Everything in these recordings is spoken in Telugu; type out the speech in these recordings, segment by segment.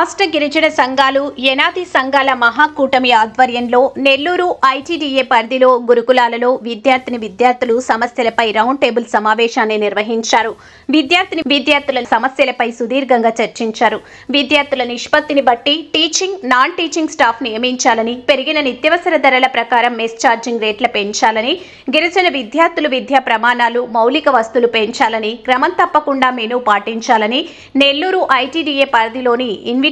రాష్ట్ర గిరిజన సంఘాలు ఎనాది సంఘాల మహాకూటమి ఆధ్వర్యంలో నెల్లూరు ఐటీడీఏ పరిధిలో గురుకులాలలో విద్యార్థిని విద్యార్థులు సమస్యలపై రౌండ్ టేబుల్ సమావేశాన్ని నిర్వహించారు. విద్యార్థిని విద్యార్థుల సమస్యలపై సుదీర్ఘంగా చర్చించారు. విద్యార్థుల నిష్పత్తిని బట్టి టీచింగ్ నాన్ టీచింగ్ స్టాఫ్ నియమించాలని పెరిగిన నిత్యవసర ధరల ప్రకారం మెస్ ఛార్జింగ్ రేట్ల పెంచాలని గిరిజన విద్యార్థులు విద్యా ప్రమాణాలు మౌలిక వస్తువులు పెంచాలని క్రమం తప్పకుండా మెనూ పాటించాలని నెల్లూరు ఐటీడీఏ పరిధిలోని ఇన్వి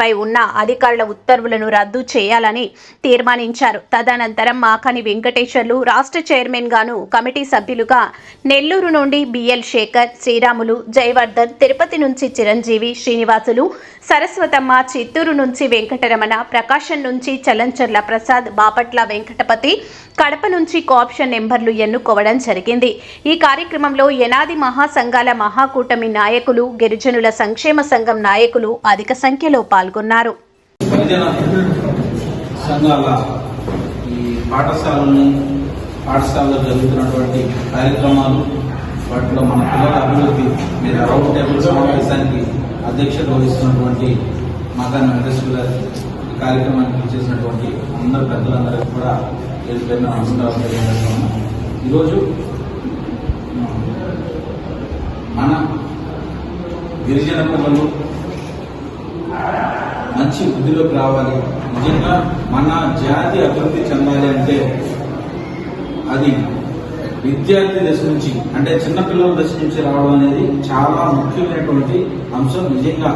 పై ఉన్న అధికారుల ఉత్తర్వులను రద్దు చేయాలని తీర్మానించారు. తదనంతరం మాకాని వెంకటేశ్వర్లు రాష్ట్ర చైర్మన్ గాను కమిటీ సభ్యులుగా నెల్లూరు నుండి బిఎల్ శేఖర్ శ్రీరాములు జయవర్ధన్ తిరుపతి నుంచి చిరంజీవి శ్రీనివాసులు సరస్వతమ్మ చిత్తూరు నుంచి వెంకటరమణ ప్రకాశం నుంచి చలంచర్ల ప్రసాద్ బాపట్ల వెంకటపతి కడప నుంచి కోఆప్షన్ నెంబర్లు ఎన్నుకోవడం జరిగింది. ఈ కార్యక్రమంలో ఎనాది మహాసంఘాల మహాకూటమి నాయకులు గిరిజనుల సంక్షేమ సంఘం నాయకులు అధిక సంఖ్య సంఖ్యలో పాల్గొన్నారు. సంఘాల ఈ పాఠశాలని పాఠశాలలో జరుగుతున్నటువంటి కార్యక్రమాలు వాటిలో మన పిల్లల అభివృద్ధి మీరు రౌండ్ టేబుల్ సమావేశానికి అధ్యక్షత వహిస్తున్నటువంటి మదన్ వెంకటేశ్వర గారి కార్యక్రమానికి చేసినటువంటి అందరు పెద్దలందరికీ కూడా పేరు పేరున నమస్కారం తెలియజేస్తున్నాను ఈరోజు మన గిరిజన పిల్లలు మంచి వృద్ధిలోకి రావాలి. నిజంగా మన జాతి అభివృద్ధి చెందాలి అంటే అది విద్యార్థి దశ నుంచి అంటే చిన్నపిల్లల దశ నుంచి రావడం అనేది చాలా ముఖ్యమైనటువంటి అంశం. నిజంగా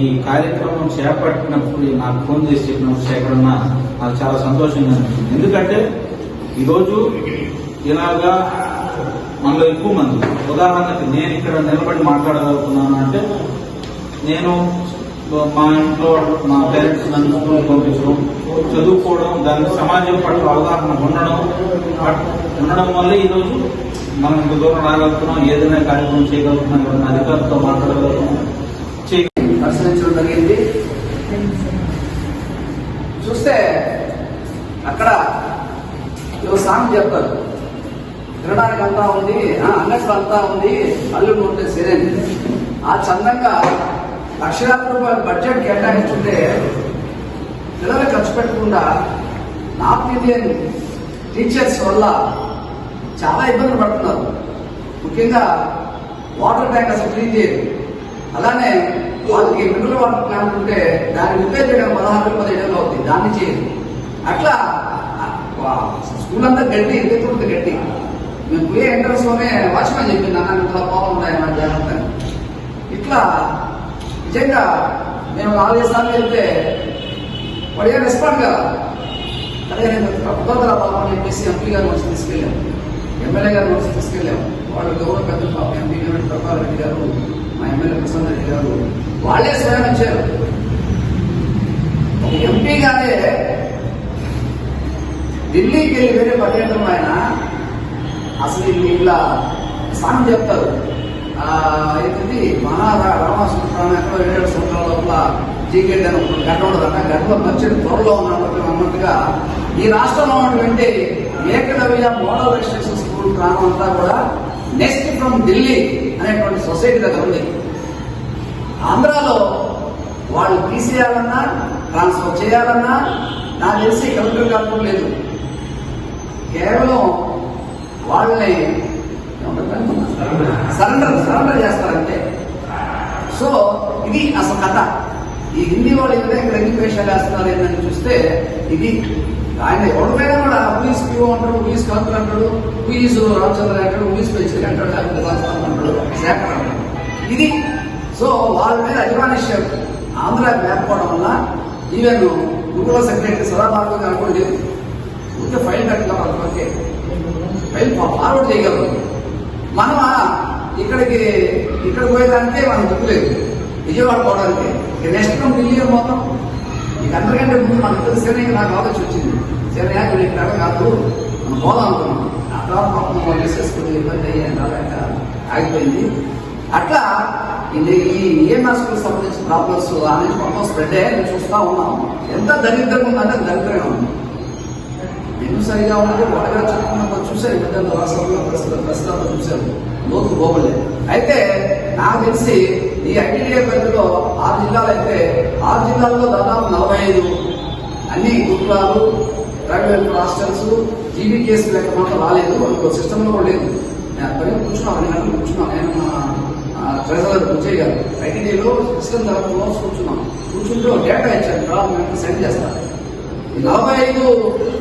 ఈ కార్యక్రమం చేపట్టినప్పుడు నాకు ఫోన్ చేసి చెప్పినప్పుడు శేఖరన్న నాకు చాలా సంతోషంగా అనిపించింది. ఎందుకంటే ఈరోజు ఇలాగా మనలో ఎక్కువ మంది ఉదాహరణకి నేను ఇక్కడ నిలబడి మాట్లాడగలుగుతున్నాను అంటే నేను మా ఇంట్లో మా పేరెంట్స్ నన్ను స్కూల్ పంపించడం చదువుకోవడం దాని సమాజం పట్ల అవగాహన ఉండడం ఉండడం వల్ల ఈరోజు మనం ఇంత దూరం రాగలుగుతున్నాం ఏదైనా కార్యక్రమం చేయగలుగుతున్నాం ఎవరైనా అధికారులతో మాట్లాడగలుగుతున్నాం. చేయ పరిశీలించడం జరిగింది. చూస్తే అక్కడ ఏదో సాంగ్ చెప్తారు తినడానికి అంతా ఉంది ఆ, అన్నట్లు అంతా ఉంది అల్లుడు ఉంటే సరే ఆ చందంగా లక్షలాది రూపాయలు బడ్జెట్ కేటాయించుంటే పిల్లలు ఖర్చు పెట్టకుండా నార్త్ ఇండియన్ టీచర్స్ వల్ల చాలా ఇబ్బందులు పడుతున్నారు. ముఖ్యంగా వాటర్ ట్యాంక్ అసలు క్లీన్ చేయరు అలానే వాళ్ళకి మినరల్ వాటర్ ప్లాంట్ ఉంటే దాన్ని రిపేర్ చేయడం పదహారు వేలు పదిహేడు అవుతుంది. దాన్ని చేయదు అట్లా స్కూల్ అంతా గడ్డి ఎదుగుతుంది గడ్డి. మేము పోయే ఎంట్రన్స్లోనే వాచ్మెన్ చెప్పింది అన్న ఇట్లా పావులు ఉన్నాయన్న జాగ్రత్త ఇట్లా నిజంగా నేను నాలుగైదు సార్లు వెళ్తే వాడు ఏం రెస్పాండ్ కదా. అదే నేను కుదరదా పాపం చెప్పేసి ఎంపీ గారు వచ్చి తీసుకెళ్ళాము ఎమ్మెల్యే గారు వచ్చి తీసుకెళ్ళాము వాళ్ళు గౌరవ పెద్దలు పాపం ఎంపీ గారు ప్రభాకర్ రెడ్డి గారు మా ఎమ్మెల్యే ప్రసాద్ రెడ్డి గారు వాళ్ళే స్వయం ఇచ్చారు. ఒక ఎంపీ గారే ఢిల్లీకి వెళ్ళి వేరే పర్యటన ఆయన. అసలు వీళ్ళు సాంగ్ చెప్తారు. ఏంటిది? మహా రామాసుత్రాన్ని ఎక్కడో ఏడేడు సంవత్సరాల లోపల జీకెట్ అని ఒక గడ్డ ఉండదన్న గడ్డలో మర్చెంట్ త్వరలో ఉన్నటువంటి అన్నట్టుగా ఈ రాష్ట్రంలో ఉన్నటువంటి ఏకలవ్య మోడల్ రెసిడెన్షియల్ స్కూల్ ప్రాణం అంతా కూడా నెక్స్ట్ ఫ్రమ్ ఢిల్లీ అనేటువంటి సొసైటీ దగ్గర ఉంది. ఆంధ్రాలో వాళ్ళు తీసేయాలన్నా ట్రాన్స్ఫర్ చేయాలన్నా నాకు తెలిసి కలెక్టర్ గారు లేదు. కేవలం వాళ్ళని సరెండర్ సరెండర్ చేస్తారంటే. సో ఇది అసలు కథ. ఈ హిందీ వాళ్ళు ఇంకా ఇక్కడ ఎన్ని వేషాలు వేస్తున్నారు ఏంటని చూస్తే ఇది ఆయన ఎవరిపైనా కూడా హూయిస్ క్యూ అంటాడు హూయిస్ కలెక్టర్ అంటాడు హూయిస్ రామచంద్ర అంటాడు హూయిస్ పెంచి అంటాడు లేకపోతే రాజస్థాన్ అంటాడు శేఖర్ అంటాడు. ఇది సో వాళ్ళ మీద అభిమానించారు ఆంధ్ర లేకపోవడం వల్ల ఈవెన్ గురుకుల సెక్రటరీ సదాభాగంగా అనుకోండి లేదు ఫైల్ కట్టగలం ఫైల్ ఫార్వర్డ్ చేయగలరు. మనం ఇక్కడికి ఇక్కడ పోయేదానికే మనం దిక్కులేదు విజయవాడ పోవడానికి. ఇక నెక్స్ట్ మనం ఢిల్లీ పోతాం? ఇక అందరికంటే ముందు మనకు తెలిసిన నాకు ఆలోచన వచ్చింది. సరే ఇక్కడ ఇక్కడ కాదు మనం పోదాం అనుకున్నాం. ఆ తర్వాత పాపం మిస్సెస్ ఇబ్బంది అయ్యి రాలేక ఆగిపోయింది. అట్లా ఇది ఈ ఈఎంఆర్ స్కూల్ సంబంధించిన ప్రాబ్లమ్స్ అనేది మొత్తం స్ప్రెడ్ అయ్యాయి. నేను చూస్తా ఉన్నాం ఎంత దరిద్రంగా ఉందంటే దరిద్రంగా ఉంది. నేను సరిగా ఉన్నది వాడగా చెప్పుకున్నప్పుడు ఈ మధ్యాహ్నం రాష్ట్రంలో ప్రస్తుతం చూశాను లోతు పోవలేదు అయితే నాకు తెలిసి ఈ ఐటీడీఏ పరిధిలో ఆరు జిల్లాలు అయితే ఆరు జిల్లాల్లో దాదాపు నలభై ఐదు అన్ని గురుకులాలు ప్రైవేట్ హాస్టల్స్ జీబీ కేసు లెక్క మాత్రం రాలేదు. అందులో సిస్టంలో కూడా లేదు. నేను పని కూర్చున్నాను నేను కూర్చున్నాను నేను మా ట్రెజరర్ కూర్చే గారు ఐటీడీలో సిస్టమ్ తరఫున కూర్చున్నాను కూర్చుంటే డేటా ఇచ్చాను డ్రా మేము సెండ్ చేస్తాను ఈ నలభై ఐదు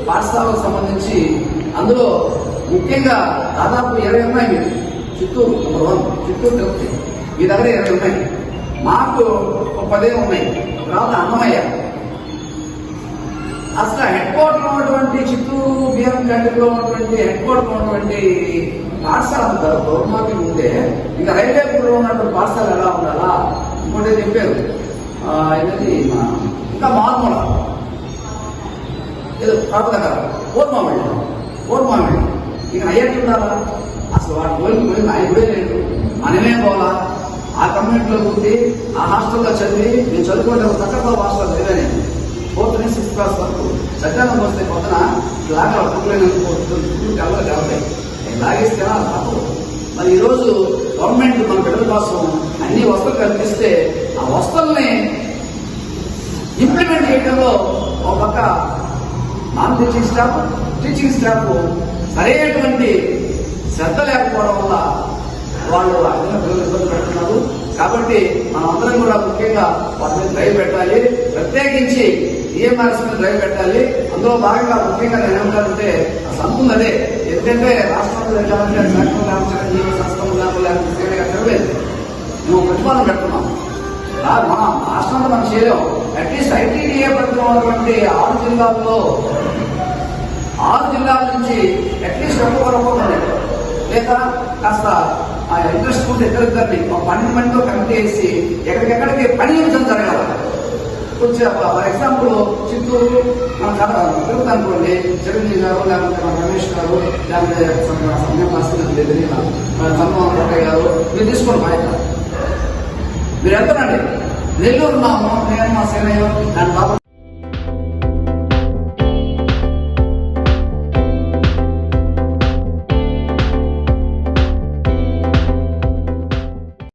పాఠశాలకు సంబంధించి అందులో ముఖ్యంగా దాదాపు ఇరవై ఉన్నాయి చిత్తూరు నెంబర్ వన్ చిత్తూరు తిరుపతి మీ దగ్గర ఇరవై ఉన్నాయి మాకు ఒక పదే ఉన్నాయి తర్వాత అన్నమయ్య. అసలు హెడ్ క్వార్టర్ ఉన్నటువంటి చిత్తూరు బియ్యం కంటిలో ఉన్నటువంటి హెడ్ క్వార్టర్ ఉన్నటువంటి పాఠశాల అంటారు గవర్నమెంట్ ఉంటే ఇంకా రైల్వేపురంలో ఉన్నటువంటి పాఠశాల ఎలా ఉండాలా? ఇంకోటి చెప్పారు? ఆ, ఏంటది? ఇంకా మార్మూల. ఏదో కాకపోతే కదా. పూర్మామిడి మామే ఇక అయ్యేట్టు ఉండాలా అసలు వాటి పోయి పోయి ఆయన కూడా లేదు. మనమే పోవాలా? ఆ కమ్యూనిటీలో ఉండి ఆ హాస్టల్లో చదివి నేను చదువుకుంటే తక్కువ హాస్టల్ లేదని ఫోర్త్ నుంచి సిక్స్త్ క్లాస్ వరకు. సత్యానందం వస్తే పొద్దున లాగా పట్టుకోలేని కలర్ నేను లాగేస్తే తప్పు మరి ఈరోజు గవర్నమెంట్ మన బిడ్డల కోసం అన్ని వస్తువులు కల్పిస్తే ఆ వస్తువుల్ని implement coaching teaching staff teaching staff సరైనటువంటి శ్రద్ధ లేకపోవడం వల్ల వాళ్ళు అన్ని ఇబ్బంది పెడుతున్నారు. కాబట్టి మనం అందరం కూడా ముఖ్యంగా వాటి మీద డ్రైవ్ పెట్టాలి. ప్రత్యేకించి ఈఎంఆర్ఎస్ మీద డ్రైవ్ పెట్టాలి. అందులో భాగంగా ముఖ్యంగా నేను ఏమంటానంటే సంతుంది అదే. ఎందుకంటే రాష్ట్రంలో వెళ్ళాలంటే సంస్థలు లేకపోతే మేము ప్రతిపాదన పెడుతున్నాం. రా- మా రాష్ట్రంలో మనం చేయలేం. అట్లీస్ట్ ఐటీడీఏ పరిధిలో ఉన్నటువంటి ఆరు జిల్లాల్లో ఆరు జిల్లాల నుంచి అట్లీస్ట్ ఒక్కొక్కరు ఒక్కొక్కరు లేదా కాస్త ఆ ఇంట్రెస్ట్ ఉంటే ఇద్దరిద్దరిని ఒక పన్నెండు మందితో కమిటీ వేసి ఎక్కడికెక్కడికి పని విభజన జరగాలి. కొంచెం ఫర్ ఎగ్జాంపుల్ చిత్తూరు మన చాలా తిరుగుతా అనుకోండి. చిరంజీవి గారు లేకపోతే మన రమేష్ గారు లేకపోతే సమయం చంద్రబాబు కోటయ్య గారు మీరు తీసుకోండి బాధ్యత మీరు ఎంతనండి నెల్లూరు ఉన్నాము నేను మా సేనయ్య దాని బాబు